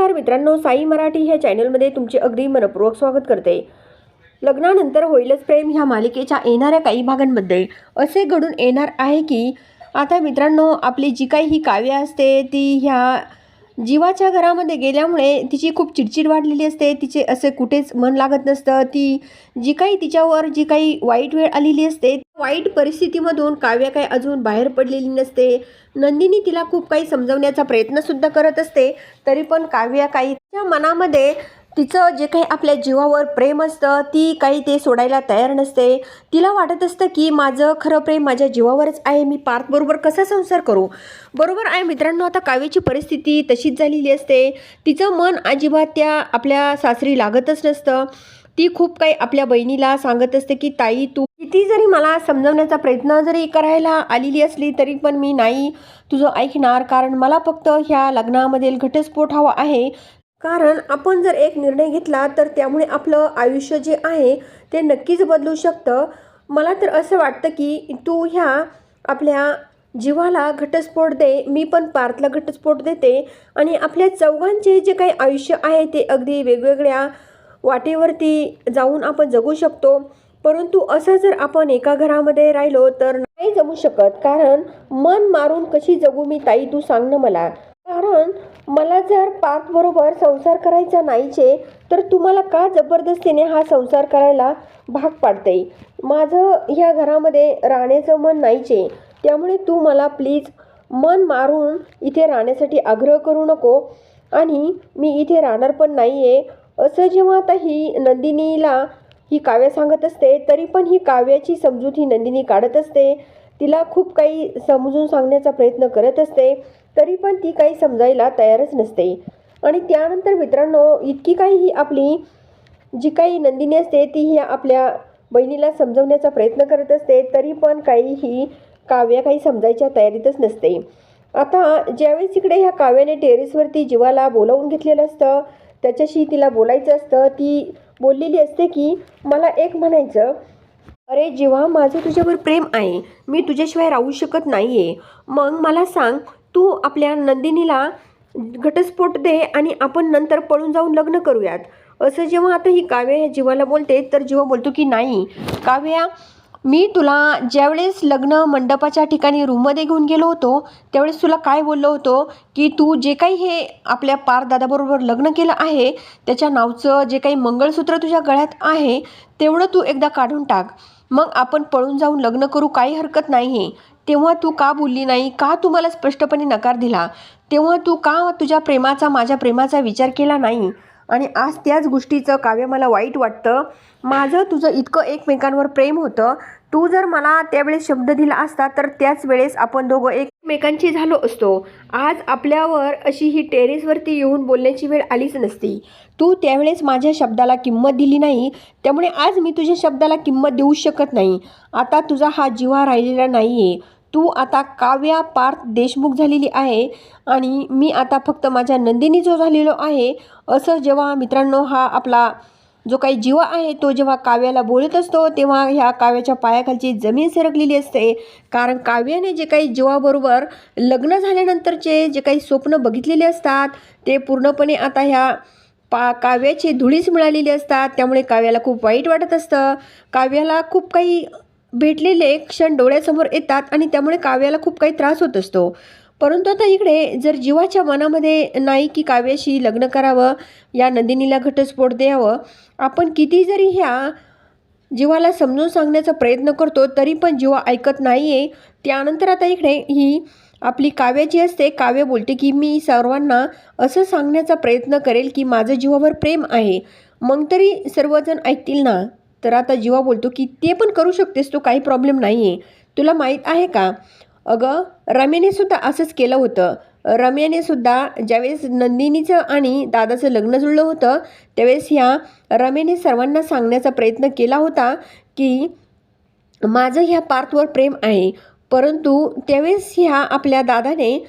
नमस्कार मित्रांनो साई मराठी ह्या चॅनलमध्ये तुमचे अगदी मनपूर्वक स्वागत करते. लग्नानंतर होईलच प्रेम ह्या मालिकेच्या येणाऱ्या काही भागांमध्ये असे घडून येणार आहे की आता मित्रांनो आपली जी काही ही काव्य असते ती ह्या जीवाच्या घरामध्ये गेल्यामुळे तिची खूप चिडचिड वाढलेली असते. तिचे असे कुठेच मन लागत नसतं. ती जी काही तिच्यावर जी काही वाईट वेळ आलेली असते वाईट परिस्थितीमधून काव्य काही अजून बाहेर पडलेली नसते. नंदिनी तिला खूप काही समजवण्याचा प्रयत्नसुद्धा करत असते. तरी पण काव्य काही तिच्या मनामध्ये तिचं जे काही आपल्या जीवावर प्रेम असतं ती काही ते सोडायला तयार नसते. तिला वाटत असतं की माझं खरं प्रेम माझ्या जीवावरच आहे मी पार्थबरोबर कसा संसार करू? बरोबर आहे मित्रांनो आता काव्याची परिस्थिती तशीच झालेली असते. तिचं मन अजिबात त्या आपल्या सासरी लागतच नसतं. ती खूप काही आपल्या बहिणीला सांगत असते की ताई तू किती जरी मला समजवण्याचा प्रयत्न जरी करायला आलेली असली तरी पण मी नाही तुझं ऐकणार. कारण मला फक्त ह्या लग्नामधील घटस्फोट हवा आहे. कारण आपण जर एक निर्णय घेतला तर त्यामुळे आपलं आयुष्य जे आहे ते नक्कीच बदलू शकतं. मला तर असं वाटतं की तू ह्या आपल्या जीवाला घटस्फोट दे मी पण पार्थला घटस्फोट देते आणि आपल्या चौघांचे जे काही आयुष्य आहे ते अगदी वेगवेगळ्या वाटेवरती जाऊन आपण जगू शकतो. परंतु असं जर आपण एका घरामध्ये राहिलो तर नाही जमू शकत कारण मन मारून कशी जगू मी ताई तू सांग ना मला. कारण मला जर पार्थबरोबर संसार करायचा नाहीचे तर तुम्हाला का जबरदस्तीने हा संसार करायला भाग पाडते? माझं ह्या घरामध्ये राहण्याचं मन नाहीचे. त्यामुळे तू मला प्लीज मन मारून इथे राहण्यासाठी आग्रह करू नको. आणि मी इथे राहणार पण नाही आहे असं जेव्हा आता ही नंदिनीला ही काव्य सांगत असते तरी पण ही काव्याची समजूत ही नंदिनी काढत असते. तिला खूप काही समजून सांगण्याचा प्रयत्न करत असते तरी पण ती काही समजायला तयारच नसते. आणि त्यानंतर मित्रांनो इतकी काही ही आपली जी काही नंदिनी असते ती ही आपल्या बहिणीला समजवण्याचा प्रयत्न करत असते तरी पण काही ही काव्य काही समजायच्या तयारीतच नसते. आता ज्यावेळेस इकडे ह्या काव्याने टेरेसवरती जीवाला बोलावून घेतलेलं असतं त्याच्याशी तिला बोलायचं असतं ती बोललेली असते की मला एक म्हणायचं अरे जेव्हा माझं तुझ्यावर प्रेम आहे मी तुझ्याशिवाय राहू शकत नाही आहे मग मला सांग तू आपल्या नंदिनीला घटस्फोट दे आणि आपण नंतर पळून जाऊन लग्न करूयात. असं जेव्हा आता ही काव्या ह्या जीवाला बोलते तर जेव्हा बोलतो की नाही. काव्या मी तुला ज्यावेळेस लग्न मंडपाच्या ठिकाणी रूममध्ये घेऊन गेलो होतो त्यावेळेस तुला काय बोललो होतो? की तू जे काही हे आपल्या पार दादाबरोबर लग्न केलं आहे त्याच्या नावचं जे काही मंगळसूत्र तुझ्या गळ्यात आहे तेवढं तू एकदा काढून टाक. मग आपण पळून जाऊन लग्न करू काही हरकत नाही आहे तेव्हा तू का बोलली नाही? का तू मला स्पष्टपणे नकार दिला? तेव्हा तू का तुझ्या प्रेमाचा माझ्या प्रेमाचा विचार केला नाही? आणि आज त्याच गोष्टीचं काव्य मला वाईट वाटतं. माझं तुझं इतकं एकमेकांवर प्रेम होतं. तू जर मला त्यावेळेस शब्द दिला असता तर त्याच वेळेस आपण दोघं एकमेकांची झालो असतो. आज आपल्यावर अशी ही टेरेसवरती येऊन बोलण्याची वेळ आलीच नसती. तू त्यावेळेस माझ्या शब्दाला किंमत दिली नाही त्यामुळे आज मी तुझ्या शब्दाला किंमत देऊ शकत नाही. आता तुझा हा जीवा राहिलेला नाही आहे तू आता काव्या पार्थ देशमुख झालेली आहे आणि मी आता फक्त माझ्या नंदिनी जो झालेलो आहे. असं जेव्हा मित्रांनो हा आपला जो काही जीवा आहे तो जेव्हा काव्याला बोलत असतो तेव्हा ह्या काव्याच्या पायाखालची जमीन सरकलेली असते. कारण काव्याने जे काही जीवाबरोबर लग्न झाल्यानंतरचे जे काही स्वप्न बघितलेले असतात ते पूर्णपणे आता ह्या पा काव्याची धुळीच मिळालेली असतात. त्यामुळे काव्याला खूप वाईट वाटत असतं. काव्याला खूप काही भेटलेले क्षण डोळ्यासमोर येतात आणि त्यामुळे काव्याला खूप काही त्रास होत असतो. परंतु आता इकडे जर जीवाच्या मनामध्ये नाही की काव्याशी लग्न करावं या नंदिनीला घटस्फोट द्यावं आपण किती जरी ह्या जीवाला समजून सांगण्याचा प्रयत्न करतो तरी पण जीवा ऐकत नाही आहे त्यानंतर आता इकडे ही आपली काव्याची असते काव्य बोलते की मी सर्वांना असं सांगण्याचा प्रयत्न करेल की माझं जीवावर प्रेम आहे. मग तरी सर्वजण ऐकतील ना? तर आता जीवा बोलतो की ते पण करू शकतेस तू काही प्रॉब्लेम नाही आहे तुला माहीत आहे का? अगं रम्याने सुद्धा असंच केलं होतं. रम्याने सुद्धा ज्यावेळेस नंदिनीचं आणि दादाचं लग्न जुळलं होतं त्यावेळेस ह्या रम्याने सर्वांना सांगण्याचा प्रयत्न केला होता की माझं ह्या पार्थवर प्रेम आहे. परंतु त्यावेळेस ह्या आपल्या दादाने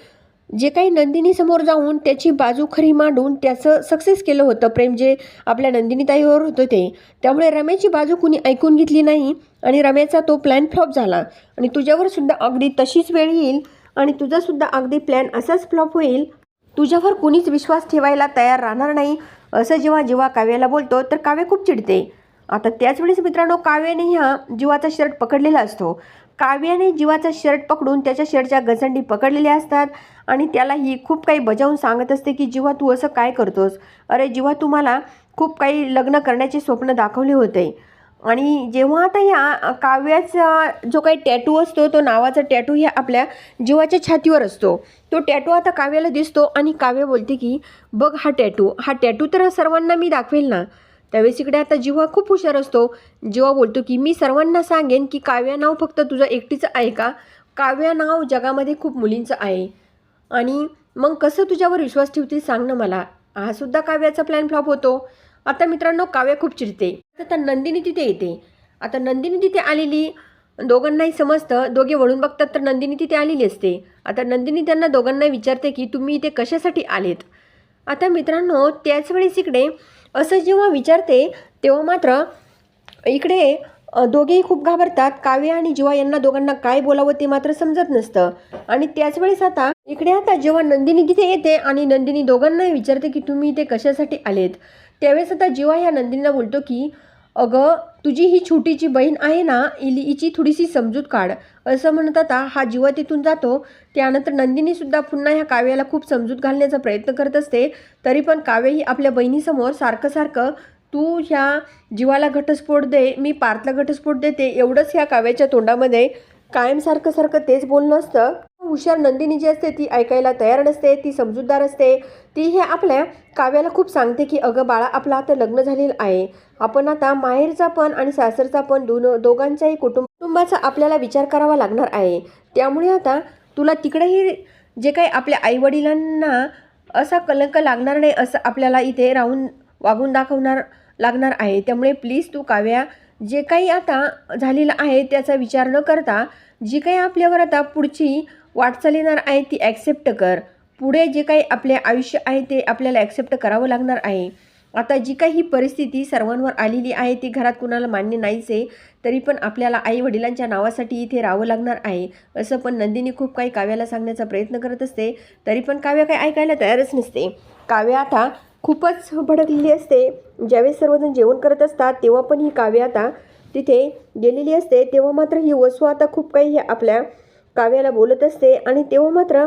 जे काही नंदिनीसमोर जाऊन त्याची बाजू खरी मांडून त्याचं सक्सेस केलं होतं. प्रेम जे आपल्या नंदिनीताईवर होतं ते. त्यामुळे रम्याची बाजू कुणी ऐकून घेतली नाही आणि रम्याचा तो प्लॅन फ्लॉप झाला. आणि तुझ्यावर सुद्धा अगदी तशीच वेळ येईल आणि तुझासुद्धा अगदी प्लॅन असाच फ्लॉप होईल. तुझ्यावर कुणीच विश्वास ठेवायला तयार राहणार नाही. असं जेव्हा जेव्हा काव्याला बोलतो तर काव्य खूप चिडते. आता त्याच वेळेस मित्रांनो काव्याने ह्या जीवाचा शर्ट पकडलेला असतो. काव्याने जीवाचा शर्ट पकडून त्याच्या शर्टच्या गजंडी पकडलेल्या असतात आणि त्याला ही खूप काही बजावून सांगत असते की जीवा तू असं काय करतोस? अरे जीवा तू मला खूप काही लग्न करण्याचे स्वप्न दाखवले होते. आणि जेव्हा आता ह्या काव्याचा जो काही टॅटू असतो तो नावाचा टॅटू ह्या आपल्या जीवाच्या छातीवर असतो. तो टॅटू आता काव्याला दिसतो आणि काव्य बोलते की बघ हा टॅटू हा टॅटू तर सर्वांना मी दाखवेल ना. त्यावेळेस इकडे आता जीवा खूप हुशार असतो. जीवा बोलतो की मी सर्वांना सांगेन की काव्या नाव फक्त तुझं एकटीचं आहे का? काव्या नाव जगामध्ये खूप मुलींचं आहे. आणि मग कसं तुझ्यावर विश्वास ठेवतील सांग ना मला. हा सुद्धा काव्याचा प्लॅन फ्लॉप होतो. आता मित्रांनो काव्या खूप चिडते. आता नंदिनी तिथे येते. आता नंदिनी तिथे आलेली दोघांनाही समजतं. दोघे वळून बघतात तर नंदिनी तिथे आलेली असते. आता नंदिनी त्यांना दोघांना विचारते की तुम्ही इथे कशासाठी आलेत? आता मित्रांनो त्याच वेळेस इकडे असं जेव्हा विचारते तेव्हा मात्र इकडे दोघेही खूप घाबरतात. काव्य आणि जीवा यांना दोघांना काय बोलावं ते मात्र समजत नसतं. आणि त्याच वेळेस आता इकडे आता जेव्हा नंदिनी तिथे येते आणि नंदिनी दोघांनाही विचारते की तुम्ही इथे कशासाठी आलेत त्यावेळेस आता जीवा ह्या नंदिनीला बोलतो की अगं तुझी ही छोटीची बहीण आहे ना इली हिची थोडीशी समजूत काढ. असं म्हणत आता हा जीवा तिथून जातो. त्यानंतर नंदिनीसुद्धा पुन्हा ह्या काव्याला खूप समजूत घालण्याचा प्रयत्न करत असते. तरी पण काव्य ही आपल्या बहिणीसमोर सारखं सारखं तू ह्या जीवाला घटस्फोट दे मी पार्थला घटस्फोट देते एवढंच ह्या काव्याच्या तोंडामध्ये कायम सारखं सारखं तेच बोलणं असतं. हुशार नंदिनी जी असते ती ऐकायला तयार नसते ती समजूतदार असते. ती हे आपल्या काव्याला खूप सांगते की अगं बाळा आपलं आता लग्न झालेलं आहे. आपण आता माहेरचा पण आणि सासरचा पण दोन दोघांच्याही कुटुंब कुटुंबाचा आपल्याला विचार करावा लागणार आहे. त्यामुळे आता तुला तिकडेही जे काही आपल्या आईवडिलांना असा कलंक लागणार नाही असं आपल्याला इथे राहून वागून दाखवणार लागणार आहे. त्यामुळे प्लीज तू काव्या जे काही आता झालेलं आहे त्याचा विचार न करता जी काही आपल्यावर आता पुढची वाटचाल येणार आहे ती ॲक्सेप्ट कर. पुढे जे काही आपले आयुष्य आहे ते आपल्याला ॲक्सेप्ट करावं लागणार आहे. आता जी काही ही परिस्थिती सर्वांवर आलेली आहे ती घरात कुणाला मान्य नाहीच आहे तरी पण आपल्याला आई वडिलांच्या नावासाठी इथे राहावं लागणार आहे. असं पण नंदिनी खूप काही काव्याला सांगण्याचा प्रयत्न करत असते तरी पण काव्य काही ऐकायला तयारच नसते. काव्य आता खूपच भडकलेली असते. ज्यावेळेस सर्वजण जेवण करत असतात तेव्हा पण ही काव्य आता तिथे गेलेली असते. तेव्हा मात्र ही वसू आता खूप काही आपल्या काव्याला बोलत असते आणि तेव्हा मात्र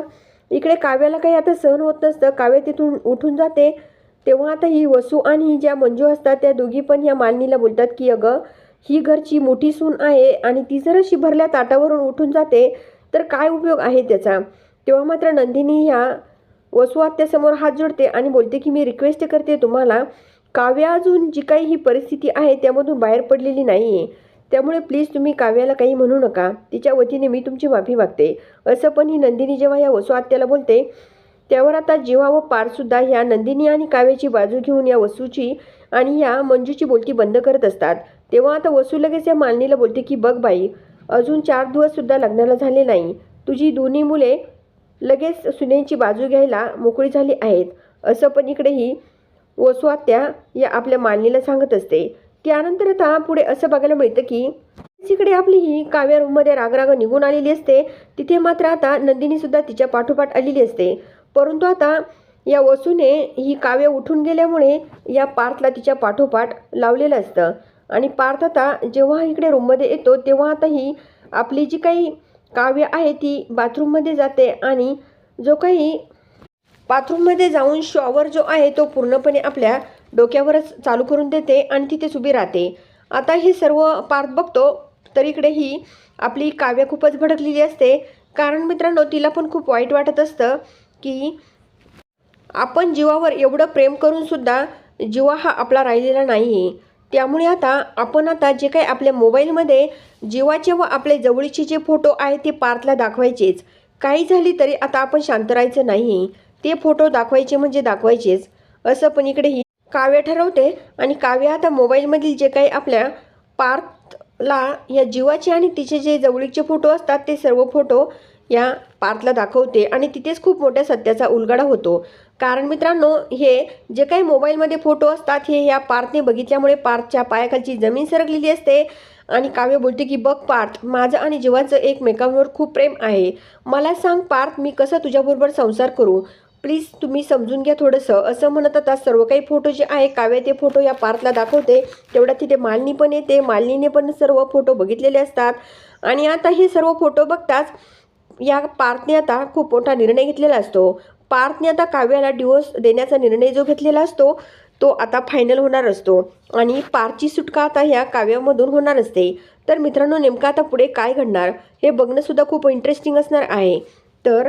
इकडे काव्याला काही आता सहन होत नसतं. काव्य तिथून उठून जाते. तेव्हा आता ही वसू आणि ज्या मंजू असतात त्या दोघी पण ह्या मालनीला बोलतात की अगं ही घरची मोठी सून आहे आणि ती जर अशी भरल्या ताटावरून उठून जाते. तर काय उपयोग आहे त्याचा? तेव्हा मात्र नंदिनी ह्या वसू आत्यासमोर हात जोडते आणि बोलते की मी रिक्वेस्ट करते तुम्हाला. काव्या अजून जी काही ही परिस्थिती आहे त्यामधून बाहेर पडलेली नाही आहे त्यामुळे प्लीज तुम्ही काव्याला काही म्हणू नका. तिच्या वतीने मी तुमची माफी मागते. असं पण ही नंदिनी जेव्हा या वसू आत्याला बोलते त्यावर आता जीवा व पारसुद्धा ह्या नंदिनी आणि काव्याची बाजू घेऊन या वसूची आणि या मंजूची बोलती बंद करत असतात. तेव्हा आता वसू लगेच या मालनीला बोलते की बघ बाई अजून चार दिवससुद्धा लग्नाला झाले नाही. तुझी दोन्ही मुले लगेच सुनेची बाजू घ्यायला मोकळी झाली आहेत. असं पण इकडेही वसुआत्या वसू आत्या या आपल्या मालनीला सांगत असते. त्यानंतर आता पुढे असं बघायला मिळतं की तिकडे आपली ही काव्या रूममध्ये रागराग निघून आलेली असते. तिथे मात्र आता नंदिनी सुद्धा तिच्या पाठोपाठ आलेली असते. परंतु आता या वसूने ही काव्य उठून गेल्यामुळे या पार्थला तिच्या पाठोपाठ लावलेलं असतं. आणि पार्थ आता जेव्हा इकडे रूममध्ये येतो तेव्हा आता ही आपली जी काही काव्य आहे ती बाथरूममध्ये जाते आणि जो काही बाथरूममध्ये जाऊन शॉवर जो आहे तो पूर्णपणे आपल्या डोक्यावरच चालू करून देते आणि तिथेच उभी राहते. आता हे सर्व पार्थ बघतो तर इकडे ही आपली काव्य खूपच भडकलेली असते. कारण मित्रांनो तिला पण खूप वाईट वाटत असतं की आपण जीवावर एवढं प्रेम करून सुद्धा जीवा हा आपला राहिलेला नाही आहे त्यामुळे आता आपण आता जे काही आपल्या मोबाईलमध्ये जीवाचे व आपले जवळचे जे फोटो आहे ते पार्थला दाखवायचेच. काही झाली तरी आता आपण शांत राहायचं नाही ते फोटो दाखवायचे म्हणजे दाखवायचेच. असं पण इकडे ही काव्य ठरवते आणि काव्य आता मोबाईलमधील जे काही आपल्या पार्थला या जीवाचे आणि तिचे जे जवळीकचे फोटो असतात ते सर्व फोटो या पार्थला दाखवते आणि तिथेच खूप मोठ्या सत्याचा उलगडा होतो. कारण मित्रांनो हे जे काही मोबाईलमध्ये फोटो असतात हे ह्या पार्थने बघितल्यामुळे पार्थच्या पायाखालची जमीन सरकलेली असते आणि काव्य बोलते की बघ पार्थ माझं आणि जीवाचं एकमेकांवर खूप प्रेम आहे. मला सांग पार्थ मी कसं तुझ्याबरोबर संसार करू? प्लीज तुम्ही समजून घ्या थोडंसं. असं म्हणत आता सर्व काही फोटो जे आहे काव्य ते फोटो या पार्थला दाखवते. तेवढ्या तिथे मालिनी पण येते. मालिनीने पण सर्व फोटो बघितलेले असतात. आणि आता हे सर्व फोटो बघताच या पार्थने आता खूप मोठा निर्णय घेतलेला असतो. पार्थने आता काव्याला डिवोर्स देण्याचा निर्णय जो घेतलेला असतो तो आता फायनल होणार असतो. आणि पारची सुटका आता ह्या काव्यामधून होणार असते. तर मित्रांनो नेमकं आता पुढे काय घडणार हे बघणंसुद्धा खूप इंटरेस्टिंग असणार आहे. तर